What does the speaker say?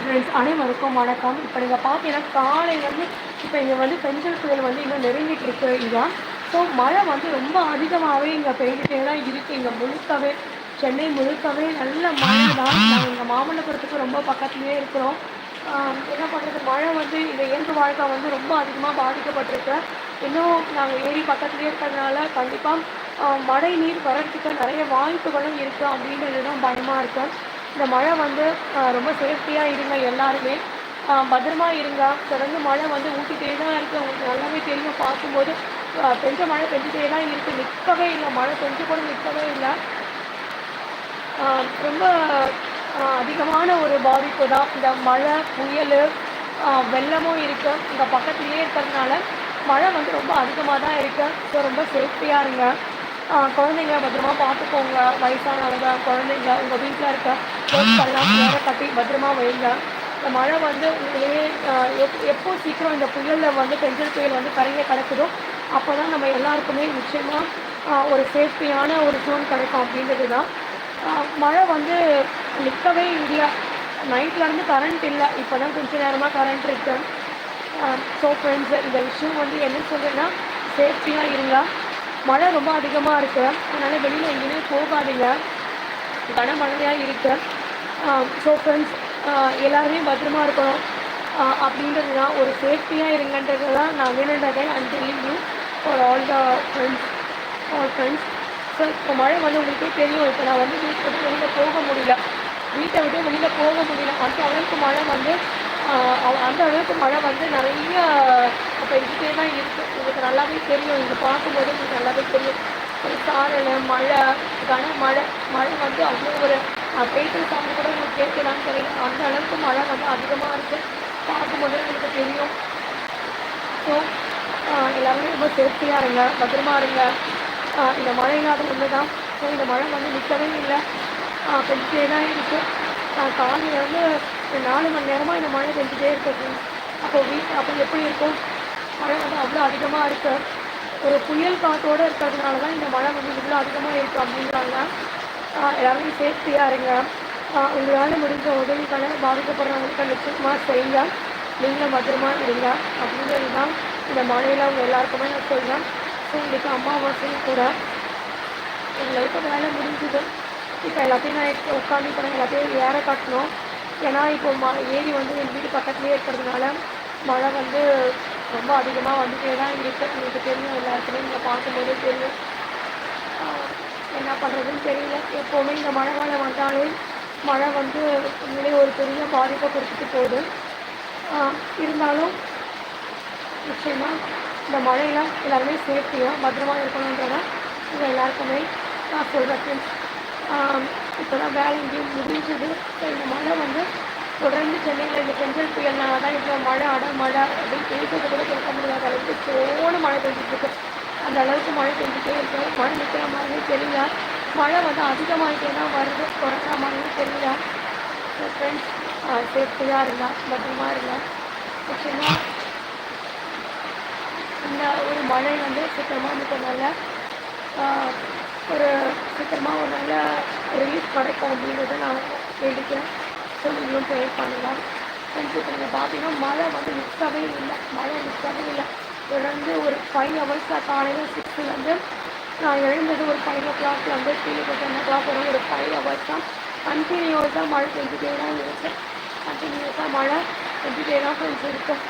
Friends அனைவருக்கும் வணக்கம். இப்போ நீங்கள் பார்த்தீங்கன்னா காலையிலேருந்து இப்போ இங்கே வந்து பெஞ்சல் புயல் வந்து இன்னும் நெருங்கிட்டு இருக்கு இங்கே. ஸோ மழை வந்து ரொம்ப அதிகமாகவே இங்கே பெய்துட்டே தான் இருக்குது இங்கே முழுக்கவே சென்னை முழுக்கவே நல்ல மழை தான். நாங்கள் இங்கே மாமல்லபுரத்துக்கு ரொம்ப பக்கத்துலேயே இருக்கிறோம். என்ன பண்ணுறது மழை வந்து இந்த இயல்பு வாழ்க்கை வந்து ரொம்ப அதிகமாக பாதிக்கப்பட்டிருக்கு. இன்னும் நாங்கள் ஏரி பக்கத்துலேயே இருக்கிறதுனால கண்டிப்பாக மழை நீர் வர்றதுக்கு நிறைய வாய்ப்புகளும் இருக்குது அப்படின்றது தான் பயமாக இருக்குது இந்த மழை வந்து ரொம்ப சேஃப்டியாக இருங்க எல்லாருமே. பத்திரமா இருங்க. தொடர்ந்து மழை வந்து ஊட்டிகிட்டே தான் இருக்குது உங்களுக்கு நல்லாவே தெரியும். பார்க்கும்போது பெஞ்ச மழை பெஞ்சிட்டே தான் இருக்குது நிற்கவே இல்லை. மழை பெஞ்சு கூட நிற்கவே இல்லை. ரொம்ப அதிகமான ஒரு பாதிப்பு தான் இந்த மழை புயல் வெள்ளமும் இருக்குது இங்கே பக்கத்துலேயே இருக்கிறதுனால மழை வந்து ரொம்ப அதிகமாக தான் இருக்குது ஸோ ரொம்ப சேஃப்டியாக இருங்க. குழந்தைங்கள பத்திரமா பார்த்துக்கோங்க. வயசானவங்க குழந்தைங்க உங்கள் வீட்டில் இருக்க பொருட்கள்லாம் வேற கட்டி பத்திரமா வைங்க. இந்த மழை வந்து எப் எப்போ சீக்கிரம் இந்த புயலில் வந்து பெஞ்சல் புயல் வந்து கரையை கிடக்குதோ அப்போ தான் நம்ம எல்லாருக்குமே நிச்சயமாக ஒரு சேஃப்டியான ஒரு ஜோன் கிடைக்கும் அப்படின்றது தான். மழை வந்து நிற்கவே இல்லை நைட்லேருந்து கரண்ட் இல்லை. இப்போ தான் கொஞ்ச நேரமாக கரண்ட் இருக்கு. ஸோ ஃப்ரெண்ட்ஸ் இந்த விஷயம் வந்து என்ன சொல்கிறேன்னா சேஃப்டியாக இருங்க. மழை ரொம்ப அதிகமாக இருக்குது அதனால் வெளியில் எங்கேயுமே போகாதீங்க. கனமழையாக இருக்குது ஸோ ஃப்ரெண்ட்ஸ் எல்லாருமே பத்திரமா இருக்கணும். அப்படின்றது தான். ஒரு சேஃப்டியாக இருங்கன்றது தான் நான் வேணுன்றதேன் and telling you for all the friends all friends so இப்போ மழை வந்து உங்களுக்கே தெரியும். இப்போ நான் வந்து வீட்டை விட்டு வெளியில் போக முடியல. வீட்டை விட்டு வெளியில் போக முடியல. அந்த அளவுக்கு மழை வந்து அந்த அளவுக்கு மழை வந்து நிறைய பெஞ்சிட்டே தான் இருக்குது உங்களுக்கு நல்லாவே தெரியும். இங்கே பார்க்கும்போது உங்களுக்கு நல்லாவே தெரியும். ஒரு சாரல் மழை கனமழை. மழை வந்து அவ்வளோ ஒரு பெய்தல் சவுண்டு கூட உங்களுக்கு கேட்கலான்னு தெரியல அந்த அளவுக்கு மழை வந்து அதிகமாக இருக்குது பார்க்கும்போது உங்களுக்கு தெரியும். ஸோ எல்லாருமே ரொம்ப சேஃப்டியாக இருங்க பத்திரமா இருங்க. இந்த மழை இல்லாத ஒன்று தான். ஸோ இந்த மழை வந்து நிற்கவே இல்லை. பெஞ்சிட்டே தான் இருக்குது காலையில் வந்து நாலு மணி நேரமாக இந்த மழை பெஞ்சிட்டே இருக்குது. அப்போ வீட்டு அப்போ எப்படி இருக்கும்? மழை வந்து அவ்வளோ அதிகமாக இருக்குது ஒரு புயல் காற்றோடு இருக்கிறதுனால தான் இந்த மழை வந்து இவ்வளோ அதிகமாக இருக்குது அப்படின்றாங்க. எல்லாருமே சேஃப்டியாக இருங்க. உங்களால் முடிஞ்ச உதவிகளை பாதிக்கப்படுறவங்களுக்கு நிச்சயமாக செய்யுங்க நீங்களும் பத்திரமா இருங்க. அப்படின்றது தான் இந்த மழையில் அவங்க எல்லாருக்குமே நான் சொல்கிறேன் ஸோ இன்னைக்கு அம்மாவாசையும் கூட எங்களுக்கு வேலை முடிஞ்சுது. இப்போ எல்லாத்தையும் நான் எடுத்து உட்காந்து கூட எல்லாத்தையும் ஏற காட்டணும். ஏன்னா இப்போ ம ஏரி வந்து எங்கள் வீட்டு பக்கத்துலேயே இருக்கிறதுனால மழை வந்து ரொம்ப அதிகமாக வந்துட்டே தான் இருக்குது உங்களுக்கு தெரியும் எல்லாருக்குமே நீங்கள் பார்க்கும்போதே தெரியும். என்ன பண்ணுறதுன்னு தெரியல. எப்போவுமே இந்த மழை காலம் வந்தாலே மழை வந்து உண்மையிலே ஒரு பெரிய பாதிப்பை கொடுத்துட்டு போகுது. இருந்தாலும் நிச்சயமாக இந்த மழையெல்லாம் எல்லாருமே சேஃப்டியாக பத்திரமா இருக்கணுன்றத இதை எல்லாருக்குமே நான் சொல்கிறேன் இப்போ தான் வேலை இங்கேயும் முடிஞ்சது. இந்த மழை வந்து தொடர்ந்து சென்னையில் இந்த பெஞ்சல் புயல்னால தான் இப்போ மழை அட மழை அப்படின்னு பேசுறது கூட கேட்க முடியாத அளவுக்கு சோன மழை பெஞ்சிட்டு இருக்கு. அந்த அளவுக்கு மழை பெஞ்சிட்டே இருக்கு. மழை நிற்கிற மாதிரியும் தெரியல. மழை வந்து அதிகமாகிட்டே தான் வருது. குறைக்கிற மாதிரியும் தெரியல. ஸோ ஃப்ரெண்ட்ஸ் சேஃப்டியாக இருந்தால் பத்திரமா இருந்தால் முக்கியமாக இந்த ஒரு மழை வந்து சீக்கிரமாக நிற்கிறதுனால ஒரு சீக்கிரமாக ஒரு நல்ல ரிலீஃப் கிடைக்கும் அப்படின்றத நான் வேண்டிக்கிறேன். ஸோ நீங்களும் ப்ரே பண்ணலாம். ஃப்ரெண்ட்ஸ் இப்போ நீங்கள் பார்த்தீங்கன்னா மழை வந்து நிற்கவே இல்லை. மழை நிற்கவே இல்லை. தொடர்ந்து ஒரு ஃபைவ் ஹவர்ஸ் காலையில் சிக்ஸ்லேருந்து நான் எழுந்தது ஒரு ஃபைவ் ஓ கிளாக் வந்து த்ரீ டென் ஓ கிளாக் வரும் ஒரு ஃபைவ் ஹவர்ஸ் தான். கண்டினியூஸாக மழை பெஞ்சிட்டே தான் இருக்கு. கண்டினியூஸாக மழை பெஞ்சிட்டே தான் ஃப்ரெண்ட்ஸ் இருக்கும்.